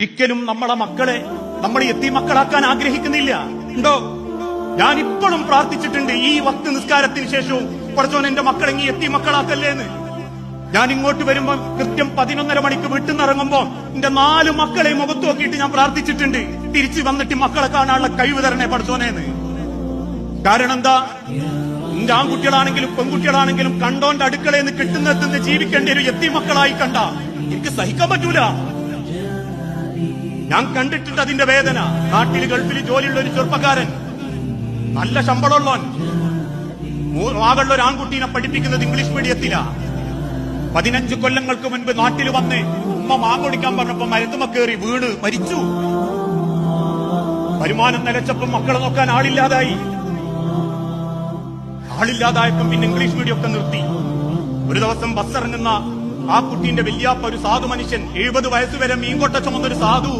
ഒരിക്കലും നമ്മളെ മക്കളെ നമ്മളെ എത്തി മക്കളാക്കാൻ ആഗ്രഹിക്കുന്നില്ല. ഉണ്ടോ? ഞാൻ ഇപ്പോഴും പ്രാർത്ഥിച്ചിട്ടുണ്ട് ഈ വക്ത് നിസ്കാരത്തിന് ശേഷവും കുറച്ചോൻ എന്റെ മക്കളെ ഇങ്ങി എത്തി മക്കളാക്കല്ലേ എന്ന് ഞാൻ ഇങ്ങോട്ട് വരുമ്പോ കൃത്യം പതിനൊന്നര മണിക്ക് വീട്ടിൽ നിന്ന് ഇറങ്ങുമ്പോ എന്റെ നാല് മക്കളെ മുഖത്ത് നോക്കിയിട്ട് ഞാൻ പ്രാർത്ഥിച്ചിട്ടുണ്ട്. തിരിച്ചു വന്നിട്ട് മക്കളെ കാണാനുള്ള കഴിവ് തരണേ പഠിച്ചോനേന്ന് കാരണം എന്താ? എന്റെ ആൺകുട്ടികളാണെങ്കിലും പെൺകുട്ടികളാണെങ്കിലും കണ്ടോന്റെ അടുക്കളയിൽ നിന്ന് കിട്ടുന്നെത്തുന്ന ജീവിക്കേണ്ട ഒരു എത്തി മക്കളായി കണ്ട. എനിക്ക് സഹിക്കാൻ പറ്റൂല. ഞാൻ കണ്ടിട്ടുണ്ട് അതിന്റെ വേദന. നാട്ടിൽ ഗൾഫിൽ ജോലിയുള്ള ഒരു ചെറുപ്പക്കാരൻ. നല്ല ശമ്പളമുള്ളവൻ. ആകളുടെ ഒരു ആൺകുട്ടീനെ പഠിപ്പിക്കുന്നത് ഇംഗ്ലീഷ് മീഡിയത്തിലാ. പതിനഞ്ച് കൊല്ലങ്ങൾക്ക് മുൻപ് നാട്ടിൽ വന്ന് ഉമ്മ മാങ്ങൊടിക്കാൻ പറഞ്ഞപ്പോ മരുന്നുമ കയറി വീണ് മരിച്ചു. വരുമാനം നിലച്ചപ്പം മക്കളെ നോക്കാൻ ആളില്ലാതായി. ആളില്ലാതായപ്പം പിന്നെ ഇംഗ്ലീഷ് മീഡിയം ഒക്കെ നിർത്തി. ഒരു ദിവസം ബസ് ഇറങ്ങുന്ന ആ കുട്ടീന്റെ വല്യാപ്പ ഒരു സാധു മനുഷ്യൻ എഴുപത് വയസ്സുവരെ മീൻകൊട്ട ചുമന്നൊരു സാധു.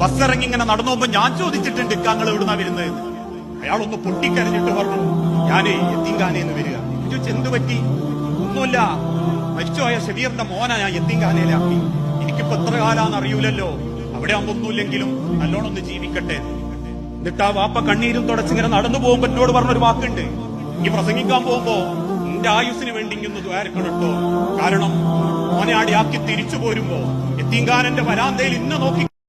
ബസ്സിറങ്ങി ഇങ്ങനെ നടന്നു പോകുമ്പോ ഞാൻ ചോദിച്ചിട്ടുണ്ട് ഇക്കാങ്ങൾ എവിടുന്നാ വരുന്നത്. അയാളൊന്ന് പൊട്ടിക്കരഞ്ഞിട്ട് പറഞ്ഞു ഞാനേ എത്തിങ്കാനേന്ന് വരിക. ചോദിച്ചു എന്ത് പറ്റി? ഒന്നുമില്ല. മരിച്ചുപോയ ഷബീറിന്റെ മോന ഞാൻ എത്തിങ്കാനയിലാക്കി. എനിക്കിപ്പോ എത്ര കാലാന്ന് അറിയൂലല്ലോ. അവിടെ ആകുമ്പോ ഒന്നുമില്ലെങ്കിലും നല്ലോണം ഒന്ന് ജീവിക്കട്ടെ. എന്നിട്ട് ആ വാപ്പ കണ്ണീരും തുടച്ചിങ്ങനെ നടന്നു പോകുമ്പോ എന്നോട് പറഞ്ഞൊരു വാക്കുണ്ട്. ഈ പ്രസംഗിക്കാൻ പോകുമ്പോ എന്റെ ആയുസിന് വേണ്ടി ഇങ്ങനെ ദ്വാരക്കണം കേട്ടോ കാരണം മോനെ ആടിയാക്കി തിരിച്ചു പോരുമ്പോ എത്തിങ്കാനന്റെ വരാന്തയിൽ ഇന്ന് നോക്കി